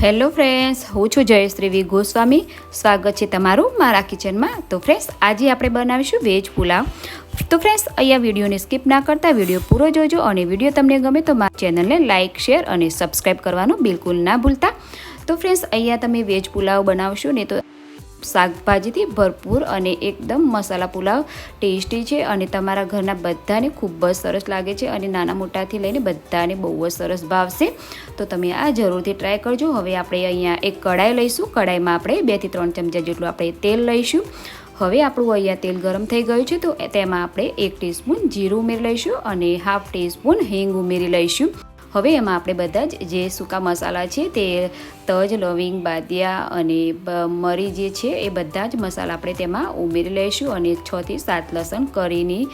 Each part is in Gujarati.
હેલો ફ્રેન્ડ્સ, હું છું જયશ્રી ગોસ્વામી. સ્વાગત છે તમારું મારા કિચનમાં. તો ફ્રેન્ડ્સ, આજે આપણે બનાવીશું વેજ પુલાવ. તો ફ્રેન્ડ્સ, અહીંયા વિડીયોને સ્કીપ ના કરતા, વીડિયો પૂરો જોજો અને વીડિયો તમને ગમે તો મારી ચેનલને લાઇક શેર અને સબસ્ક્રાઈબ કરવાનું બિલકુલ ના ભૂલતા. તો ફ્રેન્ડ્સ, અહીંયા તમે વેજ પુલાવ બનાવશો ને તો શાકભાજીથી ભરપૂર અને એકદમ મસાલા પુલાવ ટેસ્ટી છે અને તમારા ઘરના બધાને ખૂબ જ સરસ લાગે છે અને નાના મોટાથી લઈને બધાને બહુ જ સરસ ભાવશે તો તમે આ જરૂરથી ટ્રાય કરજો. હવે આપણે અહીંયા એક કઢાઈ લઈશું. કઢાઈમાં આપણે બેથી ત્રણ ચમચા જેટલું આપણે તેલ લઈશું. હવે આપણું અહીંયા તેલ ગરમ થઈ ગયું છે તો તેમાં આપણે એક ટીસ્પૂન જીરું ઉમેરી લઈશું અને હાફ ટીસ્પૂન હિંગ ઉમેરી લઈશું. હવે એમાં આપણે બધા જ જે સૂકા મસાલા છે તે તજ, લવિંગ, બાદિયા અને મરી જે છે એ બધા જ મસાલા આપણે તેમાં ઉમેરી લઈશું અને છથી સાત લસણ કરીની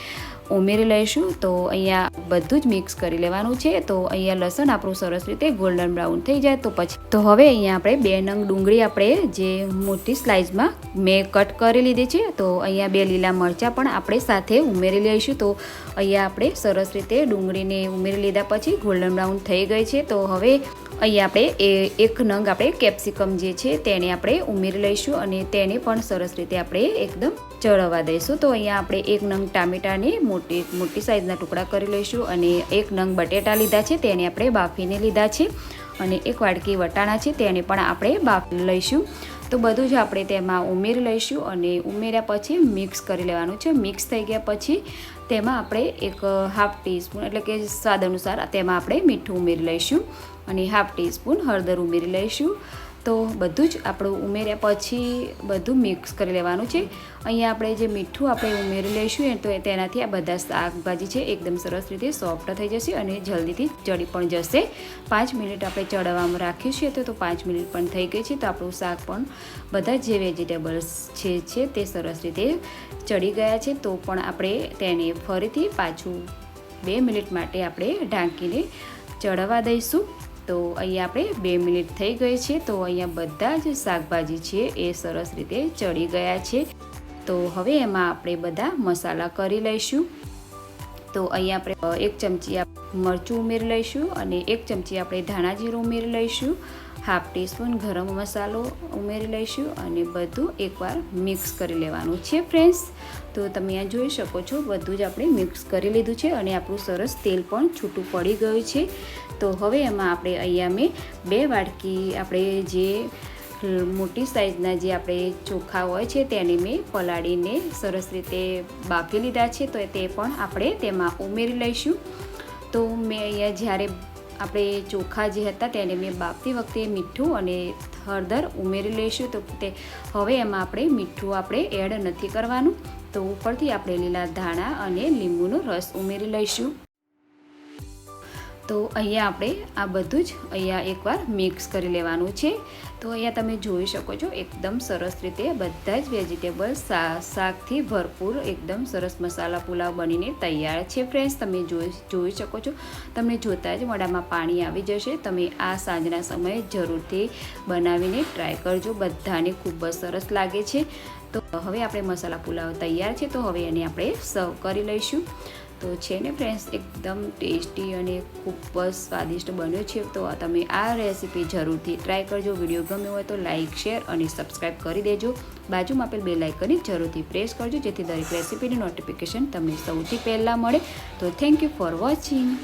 ઉમેરી લઈશું. તો અહીંયા બધું જ મિક્સ કરી લેવાનું છે. તો અહીંયા લસણ આપણું સરસ રીતે ગોલ્ડન બ્રાઉન થઈ જાય. તો પછી, તો હવે અહીંયા આપણે બે નંગ ડુંગળી આપણે જે મોટી સ્લાઇસમાં મેં કટ કરી લીધી છે. તો અહીંયા બે લીલા મરચાં પણ આપણે સાથે ઉમેરી લઈશું. તો અહીંયા આપણે સરસ રીતે ડુંગળીને ઉમેરી લીધા પછી ગોલ્ડન બ્રાઉન થઈ ગઈ છે. તો હવે અહીંયા આપણે એ એક નંગ આપણે કેપ્સિકમ જે છે તેને આપણે ઉમેરી લઈશું અને તેને પણ સરસ રીતે આપણે એકદમ ચડવા દઈશું. તો અહીંયા આપણે એક નંગ ટામેટાને મોટી મોટી સાઈઝના ટુકડા કરી લઈશું અને એક નંગ બટેટા લીધા છે, તેને આપણે બાફીને લીધા છે. અને એક વાડકી વટાણા છે, તેને પણ આપણે બાફી લઈશું. તો બધું જ આપણે તેમાં ઉમેરી લઈશું અને ઉમેર્યા પછી મિક્સ કરી લેવાનું છે. મિક્સ થઈ ગયા પછી તેમાં આપણે એક હાફ ટીસ્પૂન એટલે કે સ્વાદ અનુસાર તેમાં આપણે મીઠું ઉમેરી લઈશું અને હાફ ટીસ્પૂન હળદર ઉમેરી લઈશું. તો બધું જ આપણું ઉમેર્યા પછી બધું મિક્સ કરી લેવાનું છે. અહીંયા આપણે જે મીઠું આપણે ઉમેરી લઈશું તો તેનાથી આ બધા શાકભાજી છે એકદમ સરસ રીતે સોફ્ટ થઈ જશે અને જલ્દીથી ચડી પણ જશે. પાંચ મિનિટ આપણે ચડવામાં રાખ્યું છે તો પાંચ મિનિટ પણ થઈ ગઈ છે તો આપણું શાક પણ બધા જે વેજીટેબલ્સ છે છે તે સરસ રીતે ચડી ગયા છે તો પણ આપણે તેને ફરીથી પાછું બે મિનિટ માટે આપણે ઢાંકીને ચડવા દઈશું. તો અહીંયા આપણે બે મિનિટ થઈ ગઈ છે. તો અહીંયા બધા જ શાકભાજી છે એ સરસ રીતે ચડી ગયા છે. તો હવે એમાં આપણે બધા મસાલા કરી લઈશું. તો અહીંયા આપણે એક ચમચી મરચું ઉમેરી લઈશું અને એક ચમચી આપણે ધાણા જીરું ઉમેરી લઈશું. હાફ ટીસ્પૂન ગરમ મસાલો ઉમેરી લઈશું અને બધું એકવાર મિક્સ કરી લેવાનું છે ફ્રેન્ડ્સ. તો તમે આ જોઈ શકો છો, બધું જ આપણે મિક્સ કરી લીધું છે અને આપણું સરસ તેલ પણ છૂટું પડી ગયું છે. તો હવે એમાં આપણે અહીંયા મેં બે વાટકી આપણે જે મોટી સાઇઝના જે આપણે ચોખા હોય છે તેને મેં પલાળીને સરસ રીતે બાફી લીધા છે, તો તે પણ આપણે તેમાં ઉમેરી લઈશું. તો મેં અહીંયા જ્યારે આપણે ચોખા જે હતા તેને મેં બાફતી વખતે મીઠું અને હળદર ઉમેરી લઈશું. તો તે હવે એમાં આપણે મીઠું આપણે એડ નથી કરવાનું. તો ઉપરથી આપણે લીલા ધાણા અને લીંબુનો રસ ઉમેરી લઈશું. તો અહીંયા આપણે આ બધું જ અહીંયા એકવાર મિક્સ કરી લેવાનું છે. તો અહીંયા તમે જોઈ શકો છો, એકદમ સરસ રીતે બધા જ વેજીટેબલ શાકથી ભરપૂર એકદમ સરસ મસાલા પુલાવ બનીને તૈયાર છે ફ્રેન્ડ્સ તમે જોઈ જોઈ શકો છો, તમને જોતાં જ મોઢામાં પાણી આવી જશે. તમે આ સાંજના સમયે જરૂરથી બનાવીને ટ્રાય કરજો, બધાને ખૂબ જ સરસ લાગે છે. તો હવે આપણે મસાલા પુલાવ તૈયાર છે, તો હવે એને આપણે સર્વ કરી લઈશું. તો છે ને ફ્રેન્ડ્સ એકદમ ટેસ્ટી અને ખૂબ જ સ્વાદિષ્ટ બન્યો છે. તો તમે આ રેસીપી જરૂરથી ટ્રાય કરજો. વીડિયો ગમ્યો હોય તો લાઇક શેર અને સબસ્ક્રાઈબ કરી દેજો. બાજુમાં આપેલ બે લાઇકનની જરૂરથી પ્રેસ કરજો, જેથી દરેક રેસીપીની નોટિફિકેશન તમને સૌથી પહેલાં મળે. તો થેન્ક યુ ફોર વોચિંગ